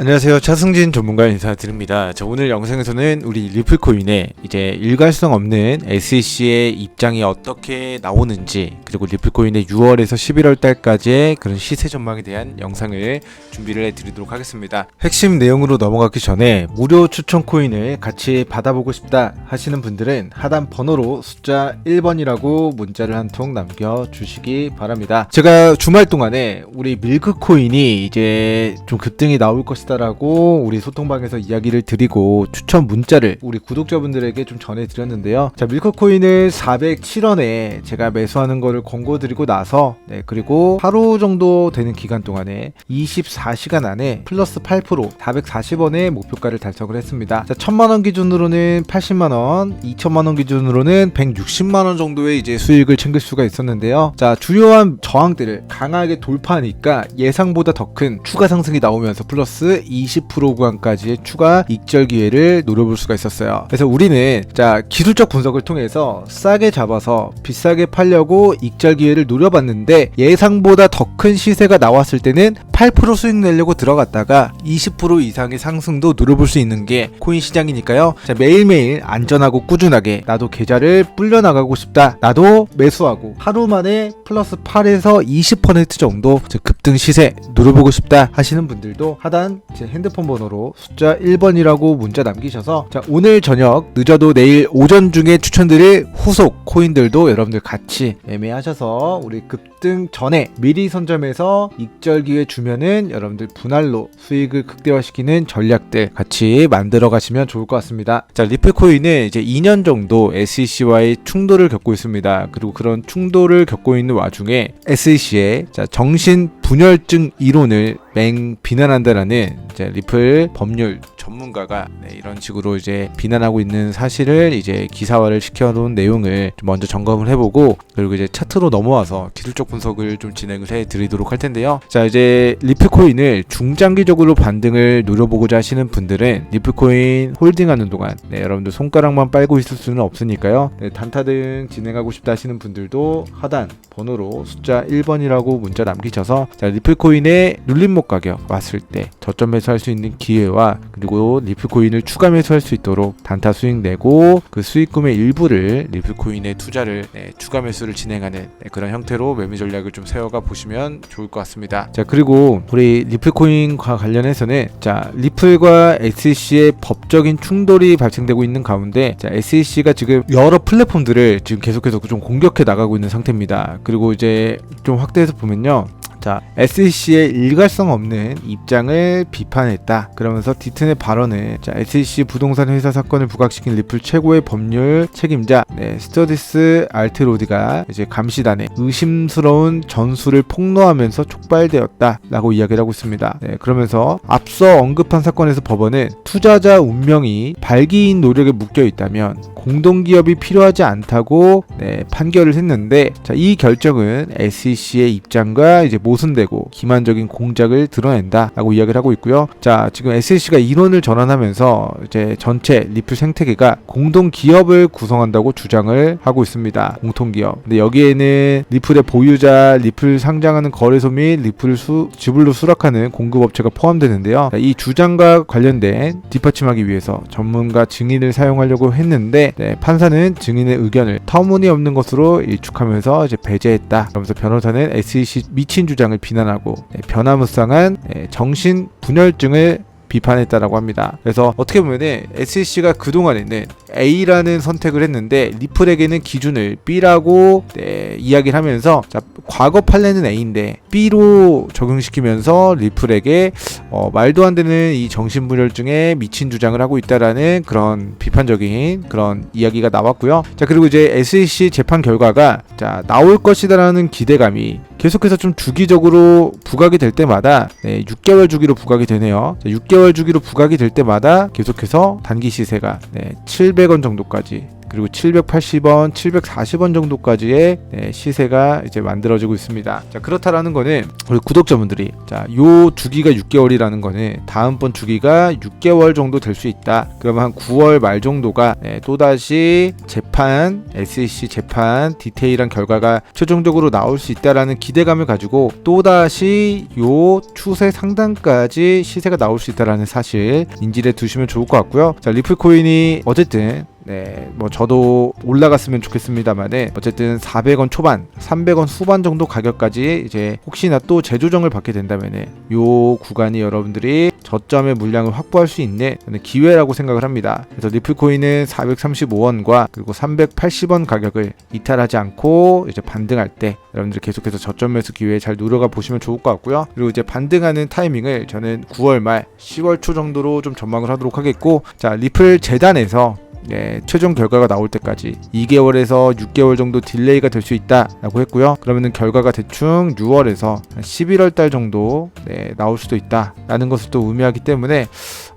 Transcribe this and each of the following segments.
안녕하세요. 차승진 전문가 인사드립니다. 자, 오늘 영상에서는 우리 리플코인의 이제 일관성 없는 SEC의 입장이 어떻게 나오는지 그리고 리플코인의 6월에서 11월 달까지의 그런 시세 전망에 대한 영상을 준비를 해드리도록 하겠습니다. 핵심 내용으로 넘어가기 전에 무료 추천 코인을 같이 받아보고 싶다 하시는 분들은 하단 번호로 숫자 1번이라고 문자를 한 통 남겨주시기 바랍니다. 제가 주말 동안에 우리 밀크코인이 이제 좀 급등이 나올 것이다 라고 우리 소통방에서 이야기를 드리고 추천 문자를 우리 구독자분들에게 좀 전해드렸는데요. 자, 밀크코인을 407원에 제가 매수하는 거를 권고드리고 나서 네, 그리고 하루 정도 되는 기간 동안에 24시간 안에 플러스 8% 440원의 목표가를 달성을 했습니다. 자, 1000만원 기준으로는 80만원, 2000만원 기준으로는 160만원 정도의 이제 수익을 챙길 수가 있었는데요. 자, 주요한 저항대를 강하게 돌파하니까 예상보다 더 큰 추가 상승이 나오면서 플러스 20% 구간까지의 추가 익절 기회를 노려볼 수가 있었어요. 그래서 우리는 자, 기술적 분석을 통해서 싸게 잡아서 비싸게 팔려고 익절 기회를 노려봤는데 예상보다 더 큰 시세가 나왔을 때는 8% 수익 내려고 들어갔다가 20% 이상의 상승도 노려볼 수 있는 게 코인 시장이니까요. 자, 매일매일 안전하고 꾸준하게 나도 계좌를 불려나가고 싶다. 나도 매수하고 하루 만에 플러스 8에서 20% 정도 즉 급등 시세 노려보고 싶다 하시는 분들도 하단 제 핸드폰 번호로 숫자 1번이라고 문자 남기셔서 자, 오늘 저녁 늦어도 내일 오전 중에 추천드릴 후속 코인들도 여러분들 같이 매매하셔서 우리 급등 전에 미리 선점해서 익절 기회 주면은 여러분들 분할로 수익을 극대화시키는 전략들 같이 만들어 가시면 좋을 것 같습니다. 자, 리플 코인은 이제 2년 정도 SEC와의 충돌을 겪고 있습니다. 그리고 그런 충돌을 겪고 있는 와중에 SEC의 자, 정신 분열증 이론을 맹 비난한다라는 리플 법률 전문가가 네, 이런 식으로 이제 비난하고 있는 사실을 이제 기사화를 시켜놓은 내용을 좀 먼저 점검을 해보고 그리고 이제 차트로 넘어와서 기술적 분석을 좀 진행을 해드리도록 할 텐데요. 자 이제 리플코인을 중장기적으로 반등을 노려보고자 하시는 분들은 리플코인 홀딩하는 동안 네, 여러분들 손가락만 빨고 있을 수는 없으니까요. 네, 단타 등 진행하고 싶다 하시는 분들도 하단 번호로 숫자 1번이라고 문자 남기셔서 자, 리플코인의 눌림목 가격 왔을 때 저점 매수할 수 있는 기회와 그리고 리플 코인을 추가 매수할 수 있도록 단타 수익 내고 그 수익금의 일부를 리플 코인에 투자를 네, 추가 매수를 진행하는 네, 그런 형태로 매매 전략을 좀 세워가 보시면 좋을 것 같습니다. 자 그리고 우리 리플 코인과 관련해서는 자 리플과 SEC의 법적인 충돌이 발생되고 있는 가운데 자 SEC가 지금 여러 플랫폼들을 지금 계속해서 좀 공격해 나가고 있는 상태입니다. 그리고 이제 좀 확대해서 보면요. 자, SEC의 일관성 없는 입장을 비판했다. 그러면서 디튼의 발언을 자, SEC 부동산 회사 사건을 부각시킨 리플 최고의 법률 책임자 네, 스터디스 알트로디가 이제 감시단에 의심스러운 전술을 폭로하면서 촉발되었다라고 이야기를 하고 있습니다. 네, 그러면서 앞서 언급한 사건에서 법원은 투자자 운명이 발기인 노력에 묶여 있다면 공동기업이 필요하지 않다고 네, 판결을 했는데 자, 이 결정은 SEC의 입장과 이제 모 순되고 기만적인 공작을 드러낸다라고 이야기를 하고 있고요. 자, 지금 SEC가 이론을 전환하면서 이제 전체 리플 생태계가 공동 기업을 구성한다고 주장을 하고 있습니다. 공통 기업. 근데 여기에는 리플의 보유자, 리플 상장하는 거래소 및 리플을 수, 지불로 수락하는 공급업체가 포함되는데요. 자, 이 주장과 관련된 뒷받침하기 위해서 전문가 증인을 사용하려고 했는데 네, 판사는 증인의 의견을 터무니없는 것으로 일축하면서 이제 배제했다. 그러면서 변호사는 SEC 미친 주장 을 비난하고 네, 변화무쌍한 네, 정신 분열증을 비판했다라고 합니다. 그래서 어떻게 보면은 SEC가 그동안에는 A라는 선택을 했는데 리플에게는 기준을 B라고 네, 이야기를 하면서 자, 과거 판례는 A인데 B로 적용시키면서 리플에게 어, 말도 안 되는 이 정신분열증에 미친 주장을 하고 있다라는 그런 비판적인 그런 이야기가 나왔고요. 자 그리고 이제 SEC 재판 결과가 자 나올 것이다라는 기대감이 계속해서 좀 주기적으로 부각이 될 때마다 네, 6개월 주기로 부각이 되네요. 자, 6개월 주기로 부각이 될 때마다 계속해서 단기 시세가 네, 700원 정도까지 그리고 780원, 740원 정도까지의 네, 시세가 이제 만들어지고 있습니다. 자, 그렇다라는 거는 우리 구독자분들이 자, 요 주기가 6개월이라는 거는 다음번 주기가 6개월 정도 될 수 있다. 그러면 한 9월 말 정도가 네, 또다시 재판, SEC 재판 디테일한 결과가 최종적으로 나올 수 있다라는 기대감을 가지고 또다시 요 추세 상단까지 시세가 나올 수 있다라는 사실 인지를 두시면 좋을 것 같고요. 자, 리플 코인이 어쨌든 네, 뭐 저도 올라갔으면 좋겠습니다만은 어쨌든 400원 초반, 300원 후반 정도 가격까지 이제 혹시나 또 재조정을 받게 된다면은 요 구간이 여러분들이 저점의 물량을 확보할 수 있는 기회라고 생각을 합니다. 그래서 리플 코인은 435원과 그리고 380원 가격을 이탈하지 않고 이제 반등할 때 여러분들 계속해서 저점 매수 기회 잘 누려가 보시면 좋을 것 같고요. 그리고 이제 반등하는 타이밍을 저는 9월 말, 10월 초 정도로 좀 전망을 하도록 하겠고, 자 리플 재단에서 네, 최종 결과가 나올 때까지 2개월에서 6개월 정도 딜레이가 될 수 있다라고 했고요. 그러면은 결과가 대충 6월에서 11월 달 정도 네, 나올 수도 있다라는 것을 또 의미하기 때문에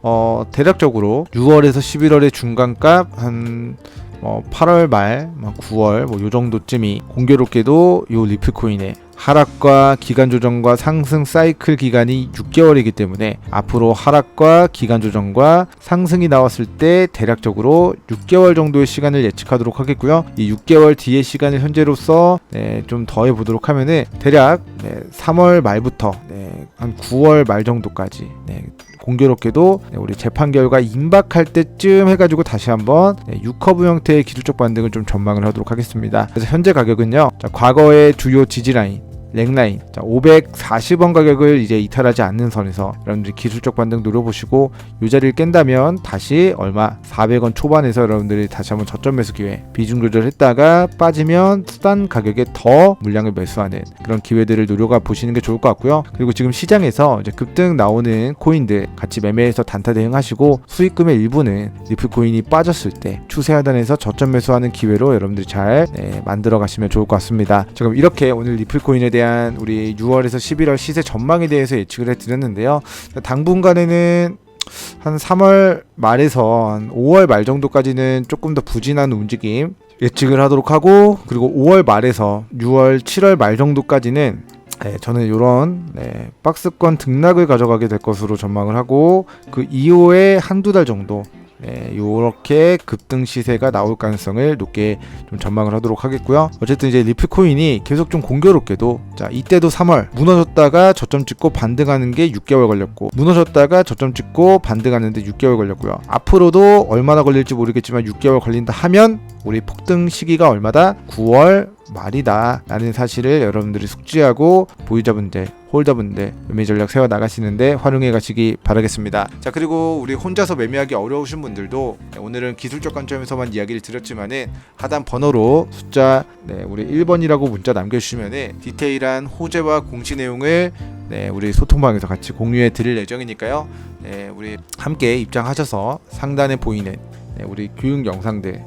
어, 대략적으로 6월에서 11월의 중간값 한뭐 8월 말, 뭐 9월 뭐 요 정도쯤이 공교롭게도 요 리플 코인의 하락과 기간 조정과 상승 사이클 기간이 6개월이기 때문에 앞으로 하락과 기간 조정과 상승이 나왔을 때 대략적으로 6개월 정도의 시간을 예측하도록 하겠고요. 이 6개월 뒤의 시간을 현재로서 네, 좀 더해 보도록 하면은 대략 네, 3월 말부터 네, 한 9월 말 정도까지 네, 공교롭게도 네, 우리 재판 결과 임박할 때쯤 해가지고 다시 한번 네, 6커브 형태의 기술적 반등을 좀 전망을 하도록 하겠습니다. 그래서 현재 가격은요, 자, 과거의 주요 지지라인 랭라인. 자 540원 가격을 이제 이탈하지 않는 선에서 여러분들이 기술적 반등 노려보시고 이 자리를 깬다면 다시 얼마 400원 초반에서 여러분들이 다시 한번 저점 매수 기회 비중 조절했다가 빠지면 수단 가격에 더 물량을 매수하는 그런 기회들을 노려가 보시는 게 좋을 것 같고요. 그리고 지금 시장에서 이제 급등 나오는 코인들 같이 매매해서 단타 대응하시고 수익금의 일부는 리플 코인이 빠졌을 때 추세 하단에서 저점 매수하는 기회로 여러분들이 잘 네, 만들어 가시면 좋을 것 같습니다. 자 그럼 이렇게 오늘 리플 코인에 대한 우리 6월에서 11월 시세 전망에 대해서 예측을 해드렸는데요. 당분간에는 한 3월 말에서 한 5월 말 정도까지는 조금 더 부진한 움직임 예측을 하도록 하고 그리고 5월 말에서 6월 7월 말 정도까지는 네, 저는 이런 네, 박스권 등락을 가져가게 될 것으로 전망을 하고 그 이후에 한두 달 정도 네, 요렇게 급등 시세가 나올 가능성을 높게 좀 전망을 하도록 하겠고요. 어쨌든 이제 리플 코인이 계속 좀 공교롭게도 자, 이때도 3월 무너졌다가 저점 찍고 반등하는 게 6개월 걸렸고 무너졌다가 저점 찍고 반등하는데 6개월 걸렸고요. 앞으로도 얼마나 걸릴지 모르겠지만 6개월 걸린다 하면 우리 폭등 시기가 얼마다? 9월 말이다 라는 사실을 여러분들이 숙지하고 보유자분들 홀더분들 매매 전략 세워 나가시는데 활용해 가시기 바라겠습니다. 자 그리고 우리 혼자서 매매하기 어려우신 분들도 오늘은 기술적 관점에서만 이야기를 드렸지만은 하단 번호로 숫자 네, 우리 1번이라고 문자 남겨주시면은 디테일한 호재와 공시 내용을 네, 우리 소통방에서 같이 공유해 드릴 예정이니까요. 네, 우리 함께 입장하셔서 상단에 보이는 네, 우리 교육 영상들 네,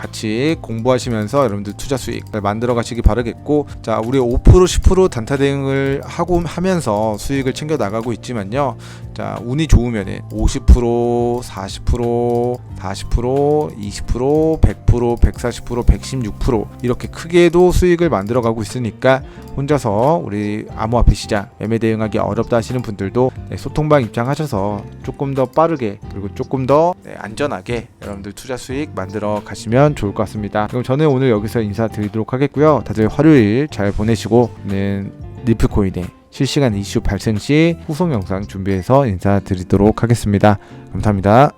같이 공부하시면서 여러분들 투자 수익 만들어 가시기 바라겠고 자 우리 5% 10% 단타 대응을 하고 하면서 수익을 챙겨 나가고 있지만요. 자 운이 좋으면은 50% 40% 40% 20% 100% 140% 116% 이렇게 크게도 수익을 만들어 가고 있으니까 혼자서 우리 암호화폐 시장 매매 대응하기 어렵다 하시는 분들도 네, 소통방 입장하셔서 조금 더 빠르게 그리고 조금 더 네, 안전하게 여러분들 투자 수익 만들어 가시면 좋을 것 같습니다. 그럼 저는 오늘 여기서 인사드리도록 하겠고요. 다들 화요일 잘 보내시고 는 리플코인의 실시간 이슈 발생 시 후속 영상 준비해서 인사드리도록 하겠습니다. 감사합니다.